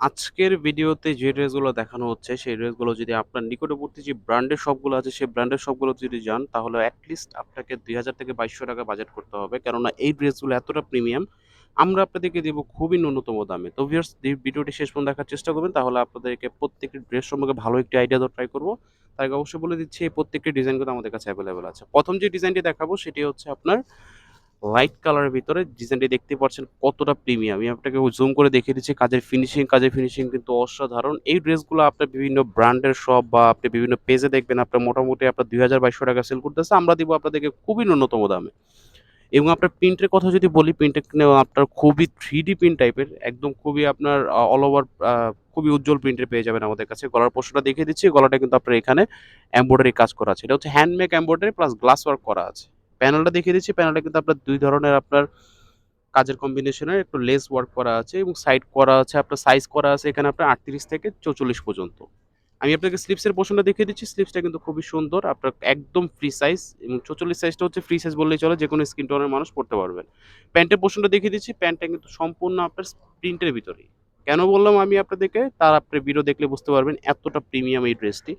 আজকের ভিডিওতে যে ড্রেসগুলো দেখানো হচ্ছে, সেই ড্রেসগুলো যদি আপনার নিকটবর্তী যে ব্র্যান্ডের শপগুলো আছে, সেই ব্র্যান্ডের শপগুলোতে যদি যান, তাহলে এটলিস্ট আপনাকে ৳২,০০০ থেকে ৳২,২০০ বাজেট করতে হবে। কেননা এই ড্রেসগুলো এতটা প্রিমিয়াম, আমরা আপনাদেরকে দেবো খুবই ন্যূনতম দামে। তো ভিউয়ার্স ভিডিওটি শেষ পর্যন্ত দেখার চেষ্টা করবেন, তাহলে আপনাদেরকে প্রত্যেকটি ড্রেস সম্পর্কে ভালো একটি আইডিয়া দেওয়ার ট্রাই করব। আগে অবশ্যই বলে দিচ্ছি, এই প্রত্যেকটি ডিজাইন কিন্তু আমাদের কাছে অ্যাভেলেবেল আছে। প্রথম যে ডিজাইনটি দেখাবো, সেটি হচ্ছে আপনার লাইট কালারের ভিতরে ডিজাইনটি দেখতে পাচ্ছেন কতটা প্রিমিয়াম। আমি আপনাকে জুম করে দেখিয়ে দিচ্ছি কাজের ফিনিশিং, কাজের ফিনিশিং কিন্তু অসাধারণ। এই ড্রেসগুলো আপনার বিভিন্ন ব্র্যান্ডের শপ বা আপনি বিভিন্ন পেজে দেখবেন আপনার মোটামুটি আপনার ৳২,০০০-২,২০০ সেল করতেছে। আমরা দিব আপনাদেরকে খুবই ন্যূনতম দামে। এবং আপনার প্রিন্টের কথা যদি বলি, প্রিন্টটা কিন্তু আপনার খুবই থ্রি ডি প্রিন্ট টাইপের। একদম খুবই আপনার অল ওভার খুবই উজ্জ্বল প্রিন্টের পেয়ে যাবেন আমাদের কাছে। গলার পোর্শনটা দেখিয়ে দিচ্ছি। গলাটা কিন্তু আপনার এখানে এমব্রয়ডারি কাজ করা আছে। এটা হচ্ছে handmake embroidery plus glass work করা আছে। প্যানেলটা দেখিয়ে দিচ্ছি। প্যানেলটা কিন্তু আপনার দুই ধরনের আপনার কাজের কম্বিনেশনের একটু লেস ওয়ার্ক করা আছে এবং সাইড করা আছে, আপনার সাইজ করা আছে এখানে আপনার ৩৮ থেকে ৪৪ পর্যন্ত। আমি আপনাকে স্লিপসের পোর্শনটা দেখিয়ে দিচ্ছি। স্লিপসটা কিন্তু খুবই সুন্দর। আপনার একদম ফ্রি সাইজ এবং ৪৪ সাইজটা হচ্ছে ফ্রি সাইজ বললেই চলে। যেকোনো স্কিন টোনের মানুষ পড়তে পারবেন। প্যান্টের পোর্শনটা দেখিয়ে দিচ্ছি। প্যান্টটা কিন্তু সম্পূর্ণ আপনার প্রিন্টের ভিতরেই। কেন বললাম আমি আপনাদেরকে? তার আপনি ভিডিও দেখলে বুঝতে পারবেন এতটা প্রিমিয়াম এই ড্রেসটি।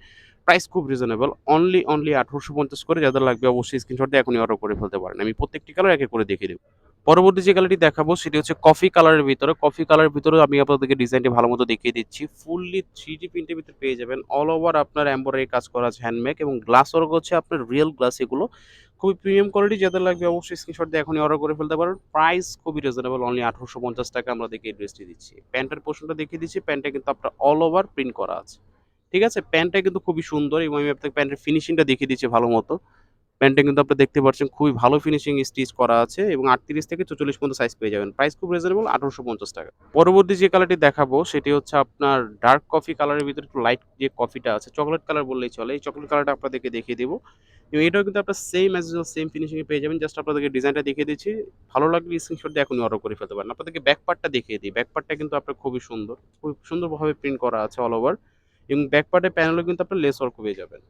প্রাইস খুব রিজনেবল। অনলি, অনলি ৳১৮৫০ করে। যাদের লাগবে অবশ্যই স্ক্রিনশট দিয়ে এখনই অর্ডার করে ফেলতে পারেন। আমি প্রত্যেকটি কালার এক, করে দেখিয়ে দেব। পরবর্তী যে কালারটি দেখাবো সেটি হচ্ছে কফি কালারের ভিতরে। কফি কালারের ভিতরে আমি আপনাদেরকে ডিজাইনটি ভালো মতো দেখিয়ে দিচ্ছি। ফুললি 3D প্রিন্টের ভিতরে পেয়ে যাবেন। অল ওভার আপনার এমব্রয়ডারি কাজ করা আছে হ্যান্ডমেক এবং গ্লাস ওয়ার্ক হচ্ছে আপনার রিয়েল গ্লাস এগুলো। খুবই প্রিমিয়াম কোয়ালিটি। যাদের লাগবে অবশ্যই স্ক্রিনশট দিয়ে এখনই অর্ডার করে ফেলতে পারেন। প্রাইস খুবই রিজনেবল। অনলি ৳১৮৫০ আমাদেরকে এই ড্রেসটি দিচ্ছি। প্যান্টের পোর্শনটা দেখিয়ে দিচ্ছি। প্যান্টটা কিন্তু আপনার অল ওভার প্রিন্ট করা আছে। ঠিক আছে? প্যান্টটা কিন্তু খুবই সুন্দর এবং আমি আপনাকে প্যান্টের ফিনিশিংটা দেখিয়ে দিচ্ছি ভালো মতো প্যান্টটা কিন্তু আপনারা দেখতে পাচ্ছেন খুবই ভালো ফিনিশিং স্টিচ করা আছে এবং ৩৮ থেকে ৪৪ পর্যন্ত সাইজ পেয়ে যাবেন। প্রাইস খুব রিজনেবল ৳১৮৫০ পরবর্তী যে কালারটি দেখাবো সেটি হচ্ছে আপনার ডার্ক কফি কালারের ভিতরে একটু লাইট যে কফিটা আছে, চকলেট কালার বললেই চলে। এই চকোলেট কালারটা আপনাদেরকে দেখিয়ে দেবো এবং এটাও কিন্তু আপনার সেম অ্যাজ সেম ফিনিশিং পেয়ে যাবেন। জাস্ট আপনাদেরকে ডিজাইনটা দেখিয়ে দিচ্ছি। ভালো লাগলে স্ক্রিনশট দিয়ে এখনই অর্ডার করে ফেলতে পারেন। আপনাদেরকে ব্যাক পার্টটা দেখিয়ে দিই। ব্যাক পার্টটা কিন্তু আপনার খুবই সুন্দর। খুব সুন্দরভাবে প্রিন্ট করা আছে অল ওভার এবং ব্যাক পার্টের প্যানেলেও কিন্তু আপনার লেস ওয়ার্ক পেয়ে যাবেন।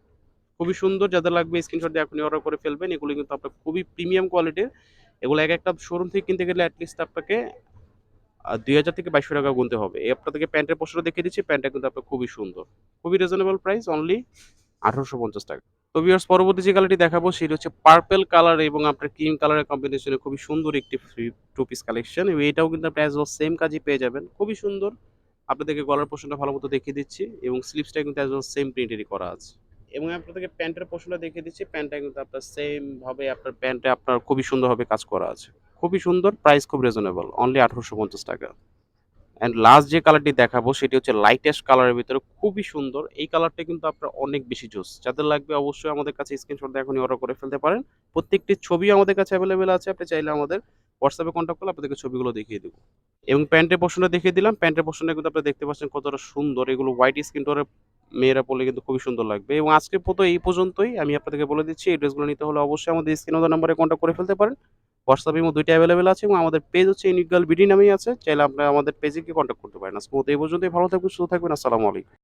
খুবই সুন্দর। যাদের লাগবে স্ক্রিনশট দিয়ে এখনই অর্ডার করে ফেলবেন। এগুলো কিন্তু আপনার খুবই প্রিমিয়াম কোয়ালিটির। এগুলো এক একটা শোরুম থেকে কিনতে গেলে এটলিস্ট আপনাকে দুই হাজার থেকে ৳২,২০০ গুনতে হবে। আপনাদেরকে প্যান্টের পোর্শনটা দেখিয়ে দিচ্ছি। প্যান্টটা কিন্তু আপনার খুবই সুন্দর। খুবই রিজনেবল প্রাইস অনলি ৳১৮৫০ তো ভিউয়ার্স পরবর্তী যে কালারটি দেখাবো সেটি হচ্ছে পার্পেল কালার এবং আপনার ক্রিম কালারের কম্বিনেশনে খুবই সুন্দর একটি টু পিস কালেকশন এটাও কিন্তু আপনি অ্যাজ সেম কাজই পেয়ে যাবেন। খুবই সুন্দর। আপনাদেরকে গলার পোর্শনটা ভালোমতো দেখিয়ে দিচ্ছি এবং স্লিপসটা কিন্তু ওয়েল সেম প্রিন্টেরই করা আছে। এবং আপনাদেরকে প্যান্টের পোর্শনটা দেখিয়ে দিচ্ছি। প্যান্টটা কিন্তু আপনার সেম ভাবে আপনার প্যান্টে আপনার খুবই সুন্দরভাবে কাজ করা আছে। খুবই সুন্দর। প্রাইস খুব রিজনেবল। অনলি ৳১৮৫০ অ্যান্ড লাস্ট যে কালারটি দেখাবো, সেটি হচ্ছে লাইটেস্ট কালারের ভিতরে খুবই সুন্দর। এই কালারটা কিন্তু আপনার অনেক বেশি জোস। যাদের লাগবে অবশ্যই আমাদের কাছে স্ক্রিনশট এখনই অর্ডার করে ফেলতে পারেন। প্রত্যেকটি ছবি আমাদের কাছে অ্যাভেলেবেল আছে। আপনি চাইলে আমাদের হোয়াটসঅ্যাপে কন্ট্যাক্ট করলে আপনাদেরকে ছবিগুলো দেখিয়ে দেব। এবং প্যান্টের পোর্শনটা দেখিয়ে দিলাম। প্যান্টের পোর্শনটা কিন্তু আপনারা দেখতে পাচ্ছেন কতটা সুন্দর। এগুলো হোয়াইট স্ক্রিন টোনের মেয়েরা পড়লে কিন্তু খুবই সুন্দর লাগবে। এবং আজকে মতো এই পর্যন্তই। আমি আপনাদেরকে বলে দিচ্ছি এই ড্রেসগুলো নিতে হলে অবশ্যই আমাদের স্ক্রিন ওদের নাম্বারে কন্ট্যাক্ট করে ফেলতে পারেন। হোয়াটসঅ্যাপ ইমো ২ টা অ্যাভেলেবল আছে এবং আমাদের পেজ হচ্ছে ইউনিক গার্ল বিডি নামেই আছে। চাইলে আপনারা আমাদের পেজে গিয়ে কন্ট্যাক্ট করতে পারেন। আজকে এই পর্যন্তই। ভালো থাকবেন, সুস্থ থাকবেন। আসসালামু আলাইকুম।